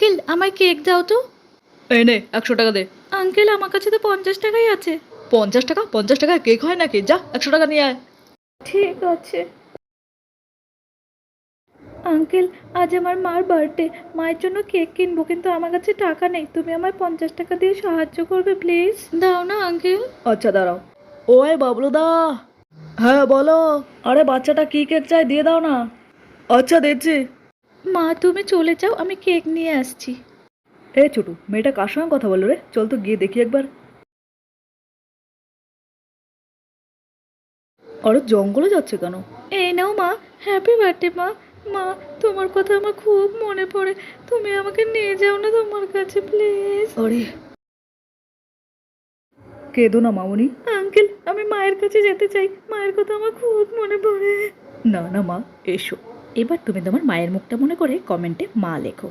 Uncle আমায় cake দাও তো। এই নে একশো টাকা দে। আঙ্কেল আমার কাছে তো পঞ্চাশ টাকাই আছে। পঞ্চাশ টাকা? পঞ্চাশ টাকায় কেক হয় নাকি? যা একশো টাকা নিয়ে আয়। ঠিক আছে। আঙ্কেল আজ আমার মার বার্থডে। মায়ের জন্য কেক কিনবো কিন্তু আমার কাছে টাকা নেই। তুমি আমায় পঞ্চাশ টাকা দিয়ে সাহায্য করবে প্লিজ। দাও না আঙ্কেল। আচ্ছা দাঁড়াও। বাবলু দা হ্যাঁ বলো। আরে বাচ্চাটা কি কেক চাই দিয়ে দাও না। আচ্ছা দিচ্ছি। মা তুমি চলে যাও আমি কেক নিয়ে আসছি। এ ছোটু মেয়েটা কার সঙ্গে কথা বলল রে? চল তো গিয়ে দেখি একবার। আরে জঙ্গলে যাচ্ছে কেন? এই নাও মা হ্যাপি বার্থডে মা। মা তোমার কথা আমার খুব মনে পড়ে। তুমি আমাকে নিয়ে যাও না তোমার কাছে প্লিজ। আরে। কেঁদো না মামনি। আঙ্কেল আমি মায়ের কাছে যেতে চাই। মায়ের কথা আমার খুব মনে পড়ে। না না মা এসো। এবার তুমি তোমার মায়ের মুখটা মনে করে কমেন্টে মা লেখো।